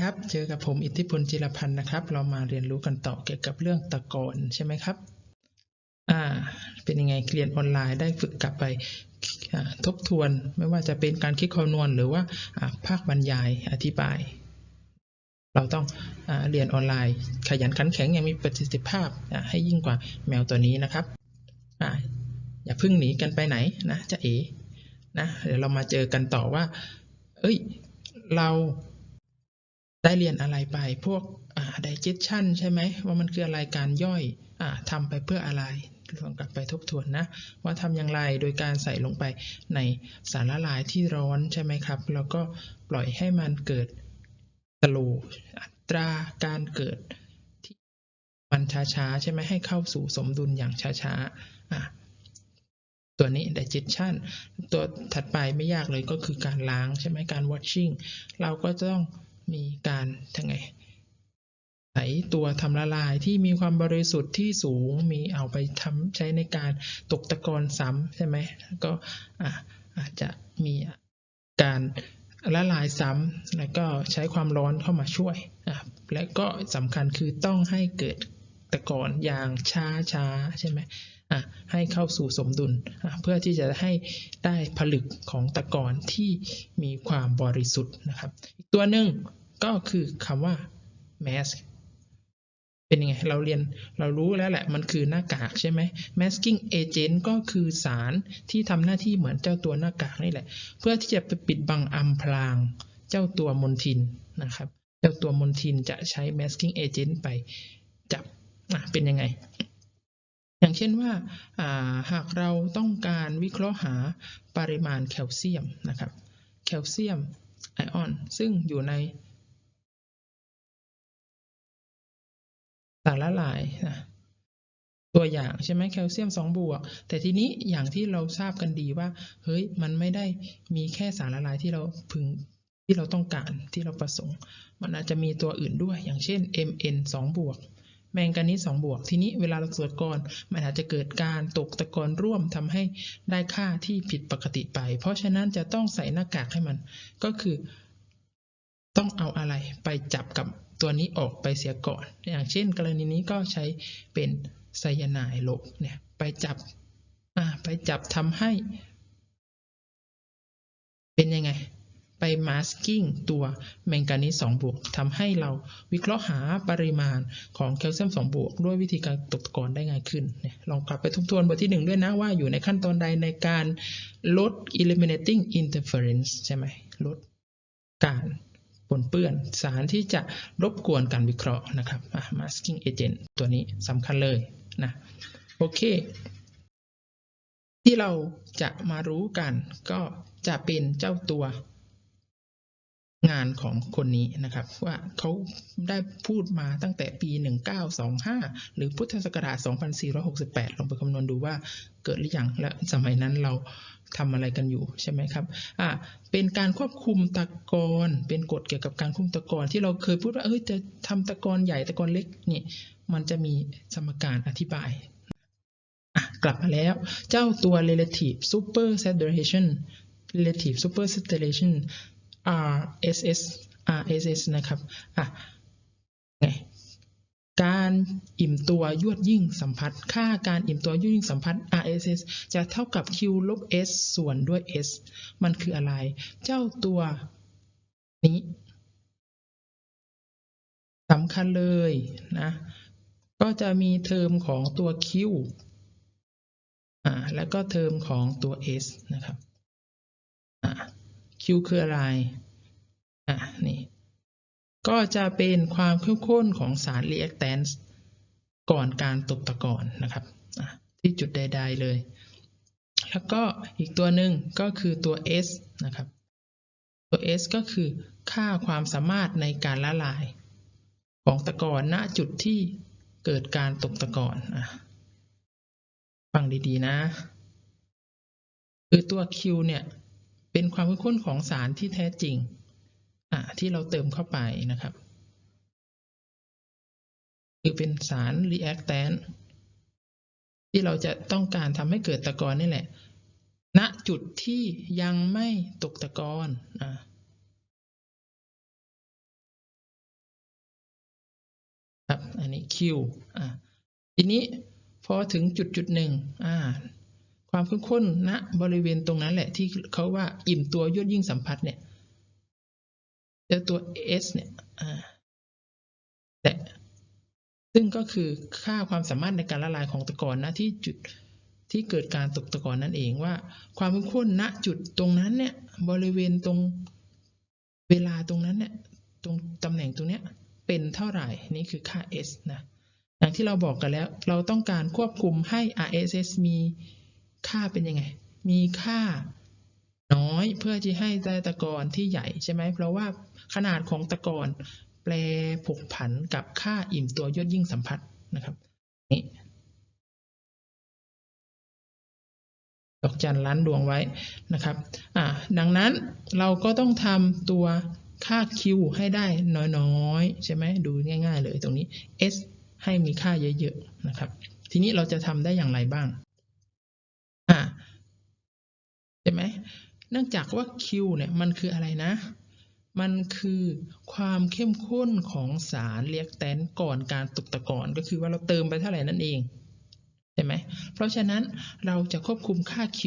ครับ เจอกับผมอิทธิพลจิรพันธ์นะครับ เรามาเรียนรู้กันต่อเกี่ยวกับเรื่องตะกอนใช่ไหมครับ อ่า เป็นยังไงเรียนออนไลน์ได้ฝึกกลับไปทบทวนไม่ว่าจะเป็นการคิดคำนวณหรือว่าอ่าภาคบรรยายอธิบาย เราต้องอาเรียนออนไลน์ ขยันขันแข็งอย่างมีประสิทธิภาพให้ยิ่งกว่าแมวตัวนี้นะครับอ่าอย่าพิ่งหนีกันไปไหนนะจะเอ๋นะเดี๋ยวเรามาเจอกันต่อว่า เอ้ย เรา ได้เรียนอะไรไปพวกอ่า digestion ใช่ไหมว่ามันคืออะไรการย่อยอ่าทำไปเพื่ออะไรลองกลับไปทบทวนนะ ว่าทำอย่างไรโดยการใส่ลงไปในสารละลายที่ร้อนใช่ไหมครับ แล้วก็ปล่อยให้มันเกิดสโลอัตราการเกิดที่มันช้าๆ ใช่ไหมให้เข้าสู่สมดุลอย่างช้าๆอะตัวนี้ digestion ตัวถัดไปไม่ยากเลยก็คือการล้างใช่ไหมการ washing เราก็ต้อง มีการทำไงใส่ตัวทำละลายที่มีความบริสุทธิ์ที่สูงมีเอาไปทำใช้ในการตกตะกอนซ้ำใช่ไหมก็อาจจะมีการละลายซ้ำแล้วก็ใช้ความร้อนเข้ามาช่วย และก็สำคัญคือต้องให้เกิดตะกอนอย่างช้าๆใช่ไหม ให้เข้าสู่สมดุล เพื่อที่จะให้ได้ผลึกของตะกอนที่มีความบริสุทธิ์นะครับ อีกตัวหนึ่งก็คือคำว่า mask เป็นยังไง เราเรียนเรารู้แล้วแหละ มันคือหน้ากากใช่ไหม masking agent ก็คือสารที่ทำหน้าที่เหมือนเจ้าตัวหน้ากากนี่แหละ เพื่อที่จะไปปิดบังอำพรางเจ้าตัวมลทินนะครับ เจ้าตัวมลทินจะใช้ masking agent ไปจับ เป็นยังไง อย่างเช่นว่าหากเราต้องการวิเคราะห์หาปริมาณแคลเซียมนะครับแคลเซียมไอออนซึ่งอยู่ในสารละลายนะตัวอย่างใช่ไหมแคลเซียม2บวก แต่ทีนี้อย่างที่เราทราบกันดีว่าเฮ้ยมันไม่ได้มีแค่สารละลายที่เราพึงที่เราต้องการที่เราประสงค์ มันอาจจะมีตัวอื่นด้วยอย่างเช่น Mn 2บวก แมงกานีส2บวก ทีนี้เวลาเราตรวจกรมันอาจจะเกิดการตกตะกอนร่วมทำให้ได้ค่าที่ผิดปกติไป เพราะฉะนั้นจะต้องใส่หน้ากากให้มัน ก็คือต้องเอาอะไรไปจับกับตัวนี้ออกไปเสียก่อน อย่างเช่น กรณีนี้ก็ใช้เป็นไซยาไนด์ลบเนี่ยไปจับไปจับทำให้ เป็นยังไง ไปมาสกิ้งตัวแมงกานีส2บวกทำให้เราวิเคราะห์หาปริมาณของแคลเซียม2บวกด้วยวิธีการตกตะกอนได้ง่ายขึ้นเนี่ยลองกลับไปทบทวนบทที่ 1 ด้วยนะว่าอยู่ในขั้นตอนใดในการลด eliminating interference ใช่ไหมลดการปนเปื้อนสารที่จะรบกวนการวิเคราะห์นะครับ masking agent ตัวนี้สำคัญเลยนะโอเค ที่เราจะมารู้กันก็จะเป็นเจ้าตัว งานของคนนี้นะครับ ว่าเขาได้พูดมาตั้งแต่ปี 1925 หรือพุทธศักราช 2468 ลองไปคำนวณดูว่าเกิดหรือยังและสมัยนั้นเราทำอะไรกันอยู่ใช่ไหมครับ อ่า เป็นการควบคุมตะกอนเป็นกฎเกี่ยวกับการควบคุมตะกอนที่เราเคยพูดว่า เอ้ย จะทำตะกอนใหญ่ตะกอนเล็กนี่ มันจะมีสมการอธิบายอะกลับมาแล้ว เจ้าตัว relative super saturation relative super saturation RSS RSS นะครับอะไงการอิ่มตัวยวดยิ่งสัมพัทธ์ค่าการอิ่มตัวยวดยิ่งสัมพัทธ์ RSS จะเท่ากับ Q ลบ S ส่วนด้วย S มันคืออะไร เจ้าตัวนี้สำคัญเลยนะก็จะมีเทอมของตัว Q อ่าแล้วก็เทอมของตัว S นะครับ Q คืออะไร อะ นี่ ก็จะเป็นความเข้มข้นของสาร reactants ก่อนการตกตะกอนนะครับ ที่จุดใด ๆ เลย แล้วก็อีกตัวหนึ่งก็คือตัว S นะครับ ตัว S ก็คือค่าความสามารถในการละลาย ของตะกอนณจุดที่เกิดการตกตะกอนอะฟังดี ๆ นะ คือตัว Q เนี่ย เป็นความเข้มข้นของสารที่แท้จริงที่เราเติมเข้าไปนะครับ คือเป็นสาร reactant ที่เราจะต้องการทำให้เกิดตะกอนนี่แหละ ณ จุดที่ยังไม่ตกตะกอนอะนนี้ Q อะทีนี้พอถึงจุดจุดหนึ่งอ่า ความเข้มข้นณบริเวณตรงนั้นแหละที่เขาว่าอิ่มตัวยวดยิ่งสัมผัสเนี่ยเจอตัว S เนี่ยแต่ซึ่งก็คือค่าความสามารถในการละลายของตะกอนนะที่จุดที่เกิดการตกตะกอนนั่นเองว่า ความเข้มข้นณจุดตรงนั้นเนี่ยบริเวณตรงเวลาตรงนั้นเนี่ยตรงตำแหน่งตรงเนี้ยเป็นเท่าไหร่นี่คือค่า S นะอย่างที่เราบอกกันแล้ว เราต้องการควบคุมให้ RSS มี ค่าเป็นยังไง มีค่าน้อยเพื่อที่ให้ได้ตะกอนที่ใหญ่ใช่ไหมเพราะว่าขนาดของตะกอนแปรผกผันกับค่าอิ่มตัวยอดยิ่งสัมผัสนะครับนี่ดอกจันล้านดวงไว้นะครับอ่าดังนั้นเราก็ต้องทำตัวค่า Q ให้ได้น้อยๆ ใช่ไหมดูง่าย ๆ เลยตรงนี้ S ให้มีค่าเยอะ ๆ นะครับ ทีนี้เราจะทำได้อย่างไรบ้าง อ่า ใช่ไหมเนื่องจากว่า Q เนี่ยมันคืออะไรนะ มันคือความเข้มข้นของสารเรียกแตนก่อนการตกตะกอนก็คือว่าเราเติมไปเท่าไหร่นั่นเองใช่ไหมเพราะฉะนั้นเราจะควบคุมค่า Q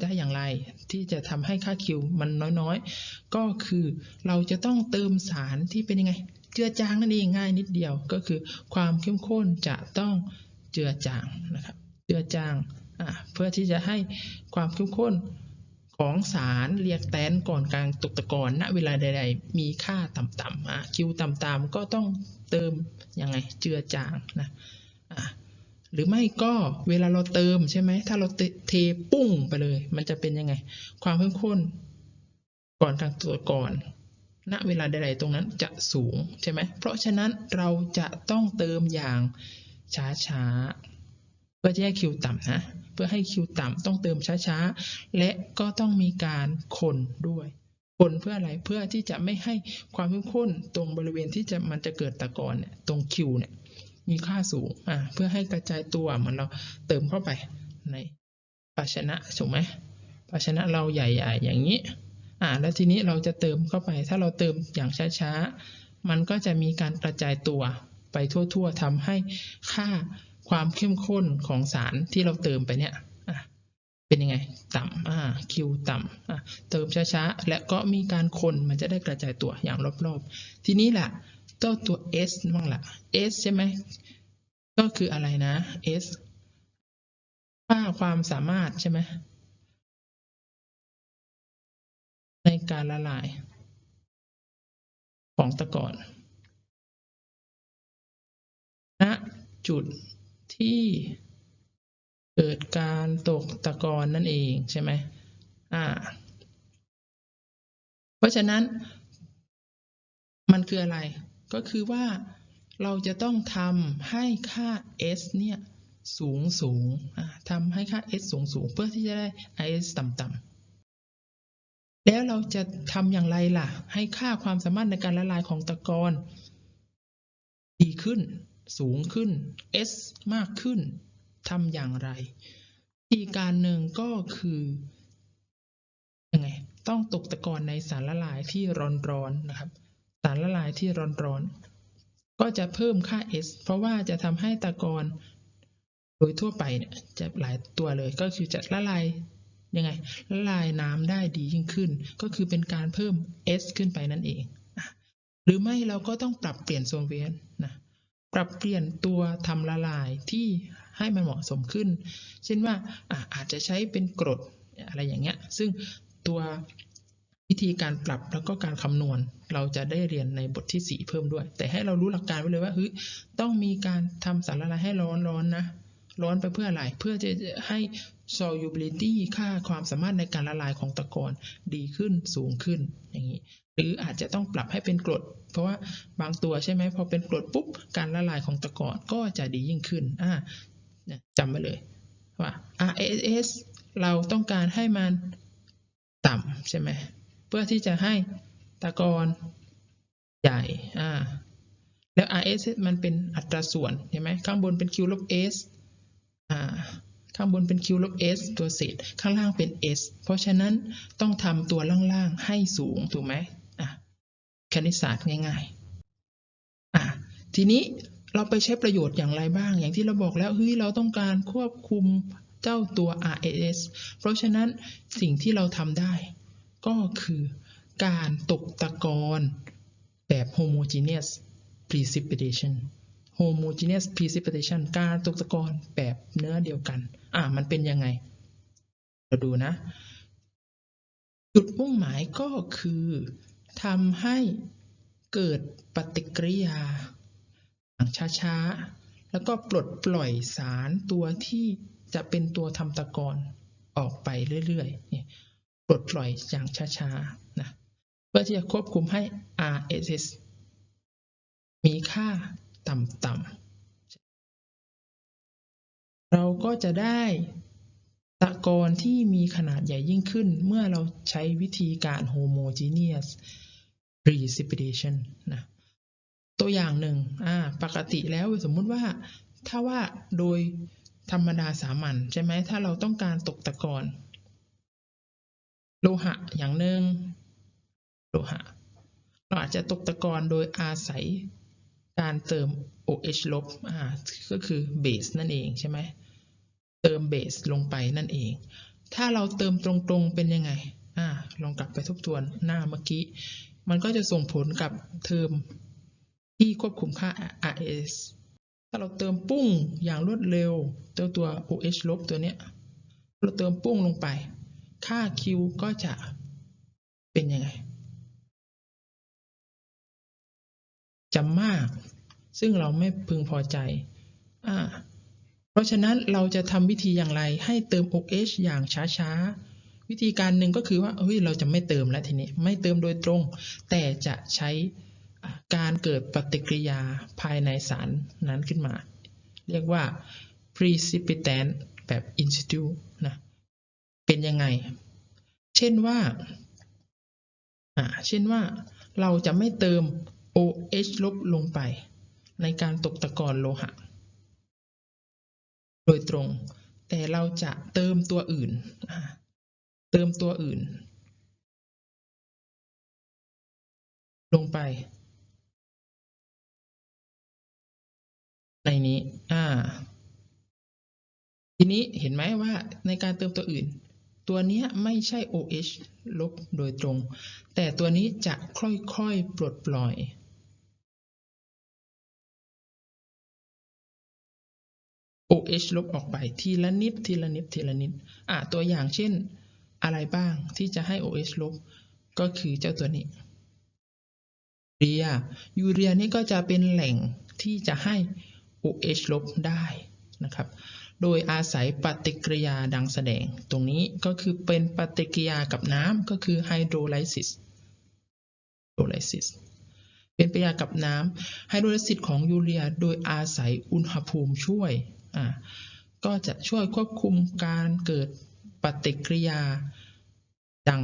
ได้อย่างไร ที่จะทำให้ค่า Q มันน้อยๆ ก็คือเราจะต้องเติมสารที่เป็นยังไง เจือจางนั่นเองง่ายนิดเดียวก็คือ ความเข้มข้นจะต้องเจือจางนะครับ เจือจางเพื่อที่จะให้ความเข้มข้น ของสารเรียกแตนก่อนกลารตกตะกอนณเวลาใด ๆ มีค่าต่ำๆอะคิวต่ำๆก็ต้องเติมยังไงเจือจางนะอะหรือไม่ก็เวลาเราเติมใช่ไหมถ้าเราเทปุ้งไปเลย มันจะเป็นยังไง ความเข้มข้นก่อนกลารตรวก่อน ณเวลาใดๆตรงนั้นจะสูงใช่ไหมเพราะฉะนั้นเราจะต้องเติมอย่างช้าๆ พื่อจะให้คิวต่ำนะ เพื่อให้คิวต่ำต้องเติมช้าๆ และก็ต้องมีการคนด้วยคนเพื่ออะไรเพื่อที่จะไม่ให้ความเข้มข้นตรงบริเวณที่จะมันจะเกิดตะกอนเนี่ยตรงคิวเนี่ยมีค่าสูงอ่าเพื่อให้กระจายตัวเหมือนเราเติมเข้าไปในภาชนะถูกไหมภาชนะเราใหญ่ๆอย่างนี้อ่าแล้วทีนี้เราจะเติมเข้าไป ถ้าเราเติมอย่างช้าๆ มันก็จะมีการกระจายตัวไปทั่วๆทำให้ค่า ความเข้มข้นของสารที่เราเติมไปเนี่ยเป็นยังไง ต่ำอ่าคิวต่ำอะเติมช้าๆ และก็มีการคนมันจะได้กระจายตัวอย่างรอบๆ ทีนี้แหละตัวตัว S บ้างละ S ใช่ไหมก็คืออะไรนะ S ค่าความสามารถใช่ไหมในการละลาย ของตะกอนณจุด ที่เกิดการตกตะกอนนั่นเองใช่ไหมอ่า เพราะฉะนั้น มันคืออะไร ก็คือว่าเราจะต้องทำให้ค่า s เนี่ยสูงสูงทำให้ค่า s สูงสูงเพื่อที่จะได้ is ต่ำๆ แล้วเราจะทำอย่างไรล่ะ ให้ค่าความสามารถในการละลายของตะกอนดีขึ้น สูงขึ้น s มากขึ้นทำอย่างไร อีกการหนึ่งก็คือยังไงต้องตกตะกอนในสารละลายที่ร้อนๆนะครับ สารละลายที่ร้อนๆก็จะเพิ่มค่า S เพราะว่าจะทำให้ตะกอนโดยทั่วไปเนี่ยจะหลายตัวเลยก็คือจะละลายยังไงละลายน้ำได้ดียิ่งขึ้น ก็คือเป็นการเพิ่ม S ขึ้นไปนั่นเอง หรือไม่เราก็ต้องปรับเปลี่ยนโซเวียนนะ ปรับเปลี่ยนตัวทำละลายที่ให้มันเหมาะสมขึ้น เช่นว่าอาอาจจะใช้เป็นกรดอะไรอย่างเงี้ย ซึ่งตัววิธีการปรับแล้วก็การคำนวณ เราจะได้เรียนในบทที่ 4 เพิ่มด้วย แต่ให้เรารู้หลักการไว้เลยว่าเฮ้ยต้องมีการทำสารละลายให้ร้อนร้อนนะร้อนไปเพื่ออะไร เพื่อจะให้ solubility ค่าความสามารถในการละลายของตะกอนดีขึ้นสูงขึ้นอย่างนี้ หรืออาจจะต้องปรับให้เป็นกรด เพราะว่าบางตัวใช่ไหมพอเป็นกรดปุ๊บการละลายของตะกอนก็จะดียิ่งขึ้นอ่าจำไว้เลยว่า RSS เราต้องการให้มันต่ำใช่ไหมเพื่อที่จะให้ตะกอนใหญ่อ่าแล้ว RSS มันเป็นอัตราส่วนเห็นไหมข้างบนเป็น Q ลบ S อ่า ข้างบนเป็น Q ลบ S ตัวเศษ ข้างล่างเป็น S เพราะฉะนั้นต้องทำตัวล่างๆให้สูง ถูกไหมอะคณิตศาสตร์ง่ายๆอะทีนี้เราไปใช้ประโยชน์อย่างไรบ้าง อย่างที่เราบอกแล้วเฮ้ยเราต้องการควบคุมเจ้าตัว RAS เพราะฉะนั้นสิ่งที่เราทำได้ ก็คือการตกตะกอนแบบ homogeneous precipitation homogeneous precipitation การตกตะกอนแบบเนื้อเดียวกัน อะ มันเป็นยังไง เราดูนะ จุดมุ่งหมายก็คือทำให้เกิดปฏิกิริยาอย่างช้าๆ แล้วก็ปลดปล่อยสารตัวที่จะเป็นตัวทำตะกอนออกไปเรื่อยๆ ปลดปล่อยอย่างช้าๆ นะ เพื่อที่จะควบคุมให้ RSS มีค่า ต่ำๆ เราก็จะได้ตะกอนที่มีขนาดใหญ่ยิ่งขึ้น เมื่อเราใช้วิธีการ homogeneous precipitation นะ ตัวอย่างหนึ่ง อ่า ปกติแล้วสมมุติว่า ถ้าว่าโดยธรรมดาสามัญใช่ไหม ถ้าเราต้องการตกตะกอนโลหะอย่างหนึ่งโลหะ เราอาจจะตกตะกอนโดยอาศัย การเติม OH ลบอ่าก็คือเบสนั่นเองใช่ไหมเติมเบสลงไปนั่นเอง ถ้าเราเติมตรงๆเป็นยังไงอ่าลองกลับไปทบทวนหน้าเมื่อกี้ มันก็จะส่งผลกับเทอมที่ควบคุมค่า RS ถ้าเราเติมปุ้งอย่างรวดเร็วเจ้าตัว OH ลบตัวเนี้ยเราเติมปุ้งลงไป ค่า Q ก็จะเป็นยังไง จะมาก ซึ่งเราไม่พึงพอใจอ่าเพราะฉะนั้นเราจะทำวิธีอย่างไรให้เติม OH อย่างช้าๆ วิธีการหนึ่งก็คือว่าเฮ้ยเราจะไม่เติมแล้วทีนี้ไม่เติมโดยตรง แต่จะใช้การเกิดปฏิกิริยาภายในสารนั้นขึ้นมา เรียกว่า precipitant แบบ in situ นะเป็นยังไง เช่นว่าอ่าเช่นว่าเราจะไม่เติม OH ลบลงไป ในการตกตะกอนโลหะ โดยตรง แต่เราจะเติมตัวอื่น เติมตัวอื่น ลงไป ในนี้ อ่า ทีนี้เห็นไหมว่าในการเติมตัวอื่นตัวนี้ไม่ใช่ OH ลบโดยตรง แต่ตัวนี้จะค่อยๆ ปลดปล่อย OH ลบออกไปทีละนิดทีละนิดทีละนิดอะตัวอย่างเช่นอะไรบ้างที่จะให้ OH ลบก็คือเจ้าตัวนี้เรียยูเรียนี่ก็จะเป็นแหล่งที่จะให้ OH ลบได้นะครับ โดยอาศัยปฏิกิริยาดังแสดง ตรงนี้ก็คือเป็นปฏิกิริยากับน้ำก็คือไฮโดรไลซิสโดรไลซิสเป็นปฏิกิริยากับน้ำไฮโดรไลซิสของยูเรีย โดยอาศัยอุณหภูมิช่วย ก็จะช่วยควบคุมการเกิดปฏิกิริยาดัง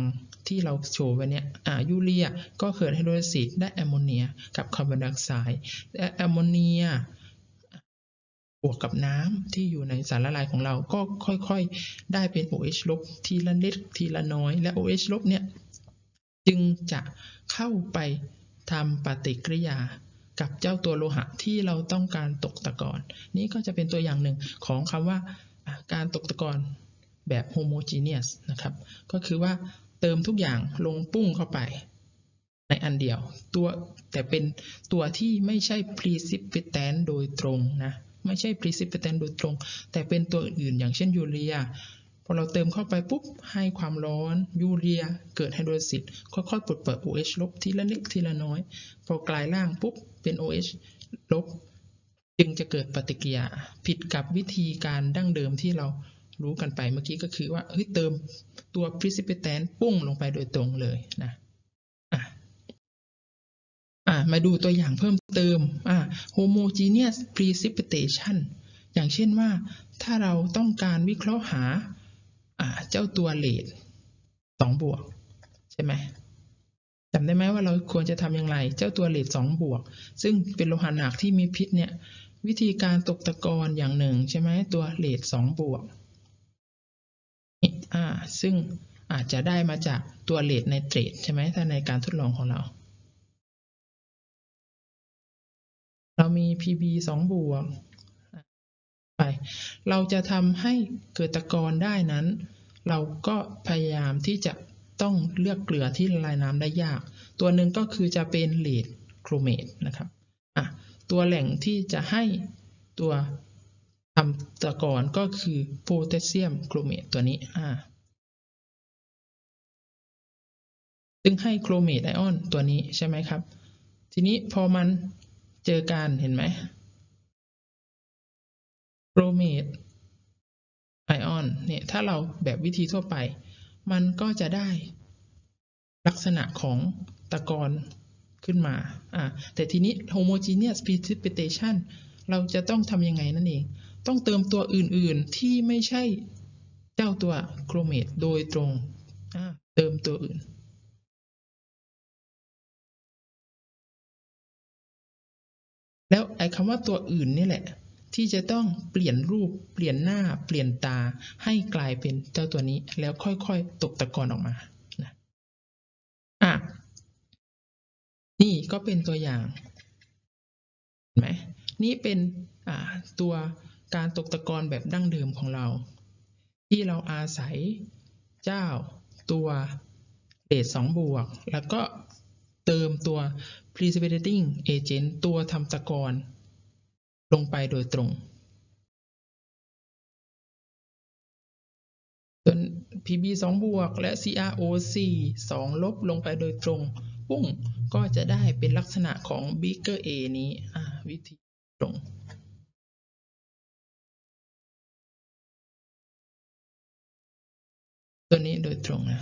ที่เราโชว์ไว้เนี่ยยูเรียก็เกิดไฮโดรซิสได้แอมโมเนียกับคาร์บอนไดออกไซด์และแอมโมเนียบวกกับน้ำที่อยู่ในสารละลายของเราก็ค่อยๆ ได้เป็น OH ลบทีละเล็กทีละน้อย และ OH ลบเนี่ย จึงจะเข้าไปทำปฏิกิริยา กับเจ้าตัวโลหะที่เราต้องการตกตะกอนนี้ก็จะเป็นตัวอย่างหนึ่งของคำว่าการตกตะกอนแบบ homogeneous นะครับ ก็คือว่าเติมทุกอย่างลงปุ้งเข้าไป ในอันเดียวตัวแต่เป็นตัวที่ไม่ใช่ precipitant โดยตรงนะ ไม่ใช่ precipitant โดยตรง แต่เป็นตัวอื่นอย่างเช่นยูเรีย อเราเติมเข้าไปปุ๊บให้ความร้อนยูเรีย เกิดไฮโดรซิสค่อยๆปลดเปิด OH ลบทีละเล็กทีละน้อย พอกลายร่างปุ๊บเป็น OH ลบ จึงจะเกิดปฏิกิริยาผิดกับวิธีการดั้งเดิมที่เรารู้กันไปเมื่อกี้ก็คือว่าเฮ้ยเติมตัว precipitant ปุ้งลงไปโดยตรงเลยนะมาดูตัวอย่างเพิ่มเติม homogeneous precipitation อย่างเช่นว่าถ้าเราต้องการวิเคราะห์หา เจ้าตัวเลดสองบวกใช่ไหมจำได้ไหมว่าเราควรจะทำอย่างไร เจ้าตัวเลดสองบวก ซึ่งเป็นโลหะหนักที่มีพิษเนี่ยวิธีการตกตะกอนอย่างหนึ่งใช่ไหมตัวเลดสองบวกอ่าซึ่งอาจจะได้มาจากตัวเลดไนเตรตใช่ไหมถ้าในการทดลองของเรา เรามี PB 2บวก เราจะทำให้เกิดตะกอนได้นั้น เราก็พยายามที่จะต้องเลือกเกลือที่ละลายน้ำได้ยาก ตัวหนึ่งก็คือจะเป็นเลดโครเมตนะครับอะตัวแหล่งที่จะให้ตัวทำตะกอนก็คือโพแทสเซียมโครเมตตัวนี้อ่าซึ่งให้โครเมตไอออนตัวนี้ใช่ไหมครับ ทีนี้พอมันเจอกันเห็นไหม โครเมตไอออนเนี่ยถ้าเราแบบวิธีทั่วไป มันก็จะได้ลักษณะของตะกอนขึ้นมาอ่าแต่ทีนี้ homogeneous precipitation เราจะต้องทำยังไงนั่นเอง ต้องเติมตัวอื่นๆที่ไม่ใช่เจ้าตัวโครเมตโดยตรงอ่าเติมตัวอื่นแล้วไอ้คำว่าตัวอื่นนี่แหละ ที่จะต้องเปลี่ยนรูปเปลี่ยนหน้าเปลี่ยนตาให้กลายเป็นเจ้าตัวนี้ แล้วค่อยๆ ตกตะกอนออกมานะอะนี่ก็เป็นตัวอย่างเห็นไหมนี่เป็นอ่าตัวการตกตะกอนแบบดั้งเดิมของเรา ที่เราอาศัยเจ้าตัวเรท2บวก แล้วก็เติมตัว precipitating agent ตัวทำตะกอน ลงไปโดยตรงส่วน PB 2บวกและ CROC 2 ลบลงไปโดยตรง ปุ้ง ก็จะได้เป็นลักษณะของ Beaker A นี้วิธีตรงตัวนี้โดยตรงนะ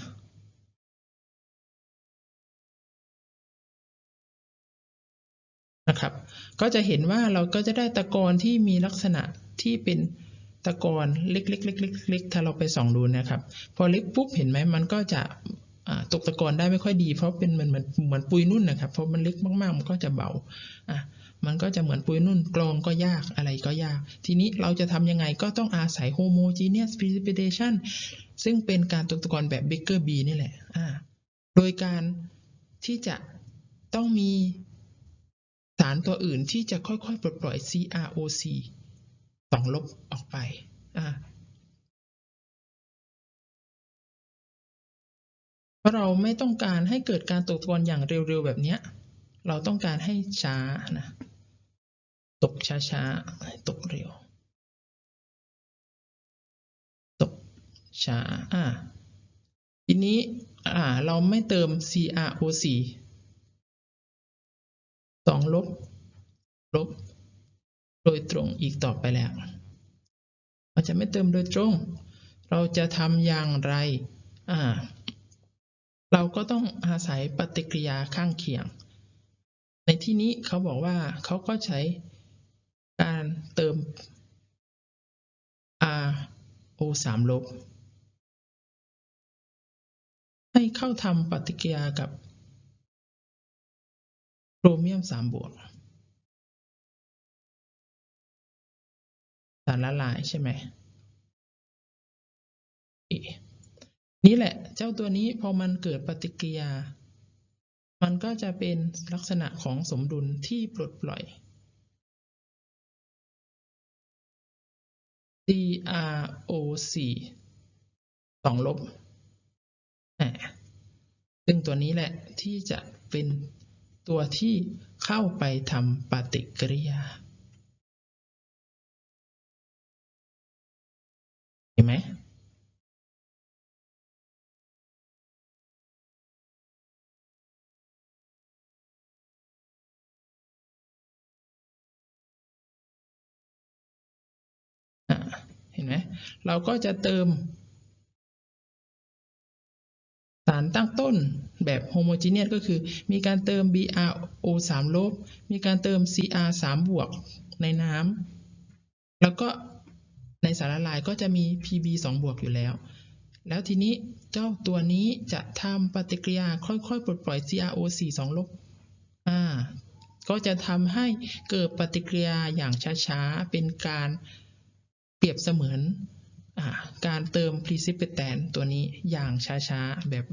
ก็จะเห็นว่าเราก็จะได้ตะกอนที่มีลักษณะที่เป็นตะกอนเล็กๆๆๆๆถ้าเราไปส่องดูนะครับ พอเล็กปุ๊บเห็นไหมมันก็จะตกตะกอนได้ไม่ค่อยดี เพราะเป็นเหมือนเหมือนเหมือนปุยนุ่นนะครับ เพราะมันเล็กมากๆ มันก็จะเบาอะมันก็จะเหมือนปุยนุ่นกรองก็ยากอะไรก็ยาก ทีนี้เราจะทำยังไงก็ต้องอาศัย homogeneous precipitation ซึ่งเป็นการตกตะกอนแบบ Baker B นี่แหละอ่าโดยการที่จะต้องมี สารตัวอื่นที่จะค่อยๆปลดปล่อย CROC สองลบออกไปอ่าเพราะเราไม่ต้องการให้เกิดการตกตะกอนอย่างเร็วๆแบบนี้ เราต้องการให้ช้านะ ตกช้าๆ ตกเร็ว ตกช้า อ่า ทีนี้ อ่า เราไม่เติม CROC สองลบ ลบ โดยตรงอีกต่อไปแล้ว เราจะไม่เติมโดยตรง เราจะทำอย่างไร อ่า เราก็ต้องอาศัยปฏิกิริยาข้างเคียง ในที่นี้เขาบอกว่าเขาก็ใช้การเติม R O 3ลบ ให้เข้าทำปฏิกิริยากับ เมียม3บวกสารละลายใช่ไหมนี่แหละเจ้าตัวนี้พอมันเกิดปฏิกิริยา มันก็จะเป็นลักษณะของสมดุลที่ปลดปล่อย CROC สองลบ ซึ่งตัวนี้แหละที่จะเป็น ตัวที่เข้าไปทำปฏิกิริยาเห็นไหมเห็นไหมเราก็จะเติม สารตั้งต้นแบบโฮโมจีเนียสก็คือ มีการเติม BrO 3ลบ มีการเติม Cr 3บวกในน้ำแล้วก็ในสารละลายก็จะมี Pb 2บวกอยู่แล้ว แล้วทีนี้เจ้าตัวนี้จะทำปฏิกิริยาค่อยๆ ปลดปล่อย CrO4 2ลบอ่าก็จะทำให้เกิดปฏิกิริยาอย่างช้าๆ เป็นการเปรียบเสมือน การเติม precipitant ตัวนี้อย่างช้าๆ แบบ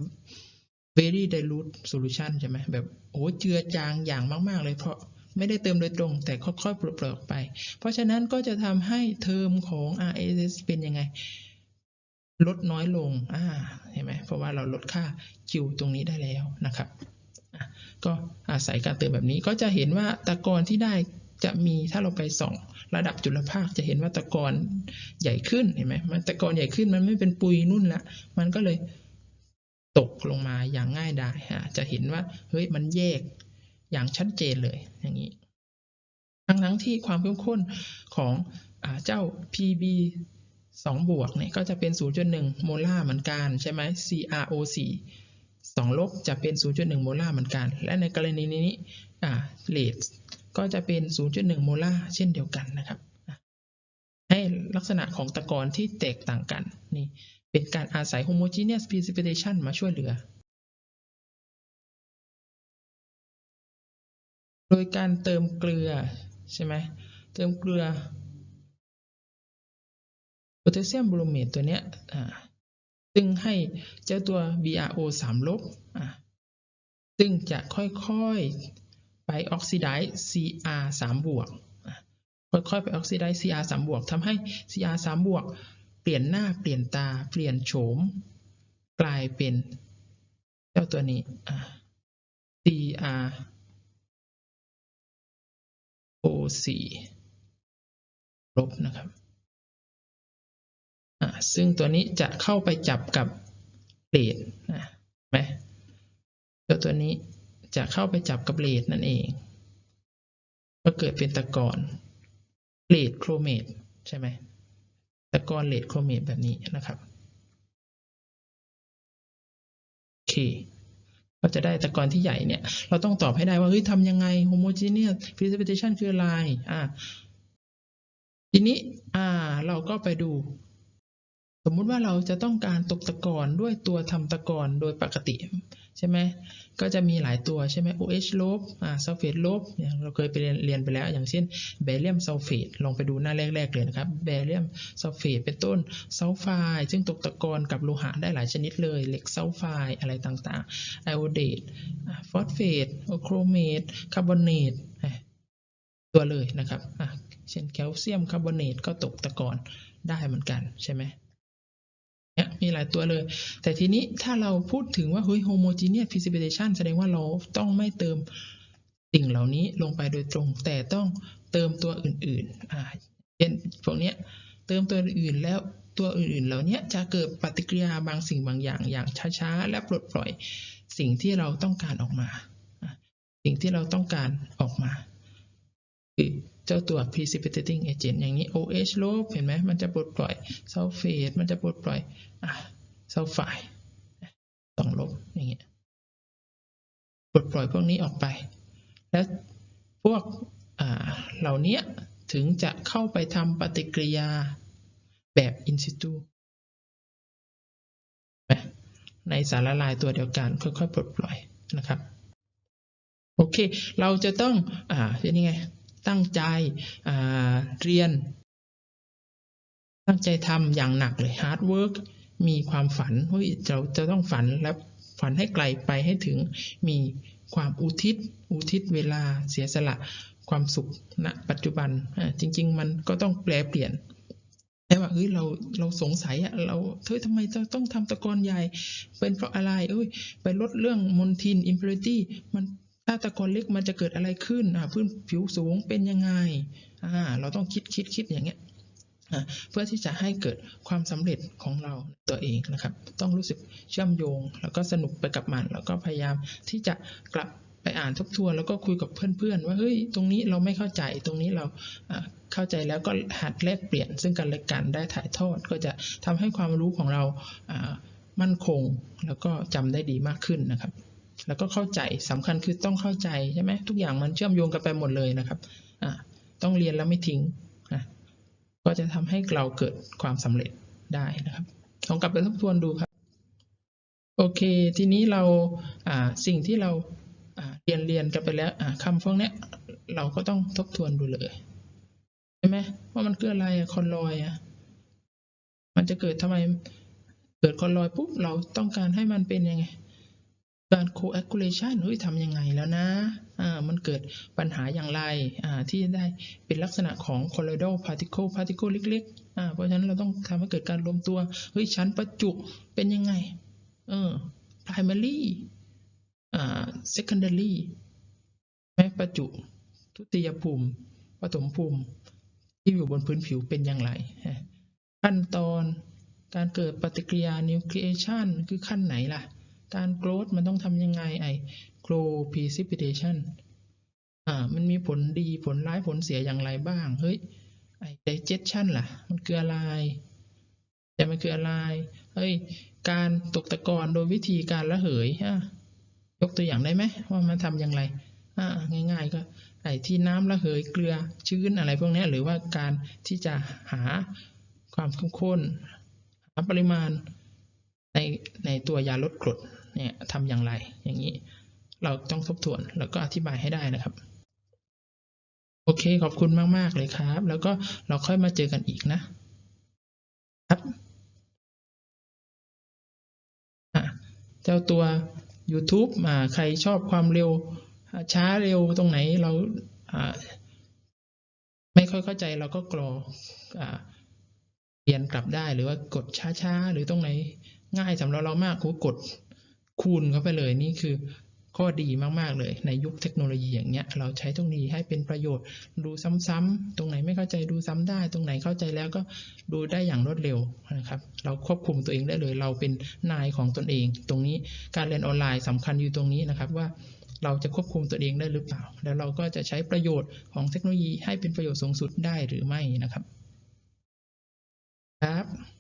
very dilute solution ใช่ไหมแบบโอ้เจือจางอย่างมาก ๆ เลยเพราะไม่ได้เติมโดยตรง แต่ค่อยๆปลดปล่อยออกไป เพราะฉะนั้นก็จะทำให้เทอมของ RSS เป็นยังไง ลดน้อยลงอ่าเห็นไหมเพราะว่าเราลดค่า Q ตรงนี้ได้แล้วนะครับ ก็อาศัยการเติมแบบนี้ก็จะเห็นว่าตะกอนที่ได้ จะมีถ้าเราไปส่องระดับจุลภาคจะเห็นว่าตะกอนใหญ่ขึ้นเห็นไหมมันตะกอนใหญ่ขึ้นมันไม่เป็นปุยนุ่นละมันก็เลยตกลงมาอย่างง่ายดายอะจะเห็นว่าเฮ้ยมันแยกอย่างชัดเจนเลยอย่างนี้ ทั้งทั้งที่ความเข้มข้นของอเจ้า PB 2 บวกเนี่ยก็จะเป็น 0.1 โมลาร์เหมือนกันใช่ไหม CRO4 2 ลบจะเป็น 0.1 โมลาร์เหมือนกัน และในกรณีนี้อ่าเลท ก็จะเป็น 0.1 โมลาร์เช่นเดียวกันนะครับ ให้ลักษณะของตะกอนที่แตกต่างกันนี่เป็นการอาศัย homogeneous precipitation มาช่วยเหลือ โดยการเติมเกลือใช่ไหมเติมเกลือโพแทสเซียมบรูเมตตัวเนี้ยซึ่งให้เจ้าตัว BRO 3ลบซึ่งจะค่อยๆ ไปออกซิไดซ์ CR 3บวกค่อยๆไปออกซิไดซ์ CR 3บวกทำให้ CR 3บวกเปลี่ยนหน้าเปลี่ยนตาเปลี่ยนโฉม กลายเป็นเจ้าตัวนี้ CR O4 ลบนะครับอ่าซึ่งตัวนี้จะเข้าไปจับกับเลดนะไหมตัวตัวนี้ จะเข้าไปจับกับเลดนั่นเอง ก็เกิดเป็นตะกอนเลดโครเมตใช่ไหมตะกอนเลดโครเมตแบบนี้นะครับโอเคเราจะได้ตะกอนที่ใหญ่เนี่ย เราต้องตอบให้ได้ว่าเฮ้ยทำยังไง homogeneous precipitation คืออะไรอ่าทีนี้อ่าเราก็ไปดู สมมุติว่าเราจะต้องการตกตะกอนด้วยตัวทำตะกอนโดยปกติ ใช่ไหมก็จะมีหลายตัวใช่ไหม OH ลบอ่าซัลเฟตลบอย่างเราเคยไปเรียนเรียนไปแล้ว อย่างเช่นเบเรียมซัลเฟตลองไปดูหน้าแรก ๆ เลยนะครับเบเรียมซัลเฟตเป็นต้นซัลไฟด์ซึ่งตกตะกอนกับโลหะได้หลายชนิดเลยเหล็กซัลไฟด์อะไรต่างๆไอโอเดตฟอสเฟตโครเมตคาร์บอเนตตัวเลยนะครับอะเช่นแคลเซียมคาร์บอเนตก็ตกตะกอนได้เหมือนกันใช่ไหม มีหลายตัวเลย แต่ทีนี้ถ้าเราพูดถึงว่าเฮ้ย homogeneous precipitation แสดงว่าเราต้องไม่เติมสิ่งเหล่านี้ลงไปโดยตรง แต่ต้องเติมตัวอื่นๆอ่าเช่นพวกเนี้ยเติมตัวอื่นแล้วตัวอื่นๆ เหล่านี้จะเกิดปฏิกิริยาบางสิ่งบางอย่างอย่างช้าๆ และปลดปล่อยสิ่งที่เราต้องการออกมา สิ่งที่เราต้องการออกมาคือ เจ้าตัว precipitating agent อย่างนี้ OH ลบเห็นไหมมันจะปลดปล่อยซัลเฟตมันจะปลดปล่อยอะซัลไฟด์สองลบอย่างเงี้ยปลดปล่อยพวกนี้ออกไป แล้วพวกเหล่านี้ถึงจะเข้าไปทำปฏิกิริยาแบบ in situ ในสารละลายตัวเดียวกันค่อยๆปลดปล่อยนะครับ โอเค เราจะต้องอ่าเป็นยังไง ตั้งใจเรียน ตั้งใจทำอย่างหนักเลย hard work มีความฝันเฮ้ยเราจะต้องฝันและฝันให้ไกลไปให้ถึงมีความอุทิศ อุทิศเวลาเสียสละความสุขณปัจจุบันจริง ๆ มันก็ต้องแปลเปลี่ยนแต่ว่าเฮ้ยเราเราสงสัยอะเราเฮ้ยทำไมต้องทำตะกอนใหญ่ เป็นเพราะอะไรเอ้ยไปลดเรื่องมลทิน impurity มัน ถ้าตะกอนเล็กมันจะเกิดอะไรขึ้นอ่าพื้นผิวสูงเป็นยังไงอ่าเราต้องคิดคิดคิดอย่างเงี้ยอ่าเพื่อที่จะให้เกิดความสำเร็จของเราตัวเองนะครับ ต้องรู้สึกเชื่อมโยง แล้วก็สนุกไปกับมัน แล้วก็พยายามที่จะกลับไปอ่านทบทวน แล้วก็คุยกับเพื่อนๆ ว่าเฮ้ยตรงนี้เราไม่เข้าใจตรงนี้เราอ่าเข้าใจแล้วก็หัดแลกเปลี่ยน ซึ่งกันและกันได้ถ่ายทอด ก็จะทำให้ความรู้ของเราอ่ามั่นคง แล้วก็จำได้ดีมากขึ้นนะครับ แล้วก็เข้าใจสำคัญคือต้องเข้าใจใช่ไหมทุกอย่างมันเชื่อมโยงกันไปหมดเลยนะครับอ่าต้องเรียนแล้วไม่ทิ้งอะก็จะทำให้เราเกิดความสำเร็จได้นะครับลองกลับไปทบทวนดูครับ โอเค ทีนี้เราสิ่งที่เราเรียนเรียนกันไปแล้วคำพวกเนี้ยเราก็ต้องทบทวนดูเลยใช่ไหมว่ามันคืออะไรคอนลอยอะมันจะเกิดทำไมเกิดคอนลอยปุ๊บเราต้องการให้มันเป็นยังไง การ coagulation เฮ้ยทำยังไงแล้วนะอ่ามันเกิดปัญหาอย่างไรอ่าที่ได้เป็นลักษณะของ colloidal particle particle เล็กๆอ่าเพราะฉะนั้นเราต้องทำให้เกิดการรวมตัวเฮ้ยชั้นประจุเป็นยังไงเออ primary อ่า secondary แม้ประจุทุติยภูมิปฐมภูมิ ที่อยู่บนพื้นผิวเป็นอย่างไร ขั้นตอนการเกิดปฏิกิริยานิวเคลีเอชันคือขั้นไหนล่ะ การโกรธมันต้องทำยังไงไอ้ grow precipitation อ่า มันมีผลดีผลร้ายผลเสียอย่างไรบ้าง เฮ้ย ไอ้ digestion ล่ะ มันคืออะไร แต่มันคืออะไร เฮ้ย การตกตะกอนโดยวิธีการระเหยอะยกตัวอย่างได้ไหมว่ามันทำอย่างไรอ่าง่าย ๆ ก็ไอ้ที่น้ำระเหยเกลือชื้นอะไรพวกนี้หรือว่าการที่จะหาความเข้มข้นหาปริมาณในในตัวยาลดกรด เนี่ยทำอย่างไร อย่างนี้ เราต้องทบทวนแล้วก็อธิบายให้ได้นะครับ โอเค ขอบคุณมาก ๆ เลยครับ แล้วก็เราค่อยมาเจอกันอีกนะครับเจ้าตัว YouTube อ่าใครชอบความเร็วช้าเร็วตรงไหนเราอ่าไม่ค่อยเข้าใจเราก็กรออ่าเปลี่ยนกลับได้หรือว่ากดช้าๆ หรือตรงไหนง่ายสำหรับเรามากโหกด คูณเข้าไปเลยนี่คือข้อดีมาก ๆ เลย ในยุคเทคโนโลยีอย่างเงี้ย เราใช้ตรงนี้ให้เป็นประโยชน์ ดูซ้ำๆตรงไหนไม่เข้าใจดูซ้ำได้ ตรงไหนเข้าใจแล้วก็ดูได้อย่างรวดเร็วนะครับ เราควบคุมตัวเองได้เลย เราเป็นนายของตนเอง ตรงนี้การเรียนออนไลน์สำคัญอยู่ตรงนี้นะครับว่าเราจะควบคุมตัวเองได้หรือเปล่า แล้วเราก็จะใช้ประโยชน์ของเทคโนโลยีให้เป็นประโยชน์สูงสุดได้หรือไม่นะครับ ครับ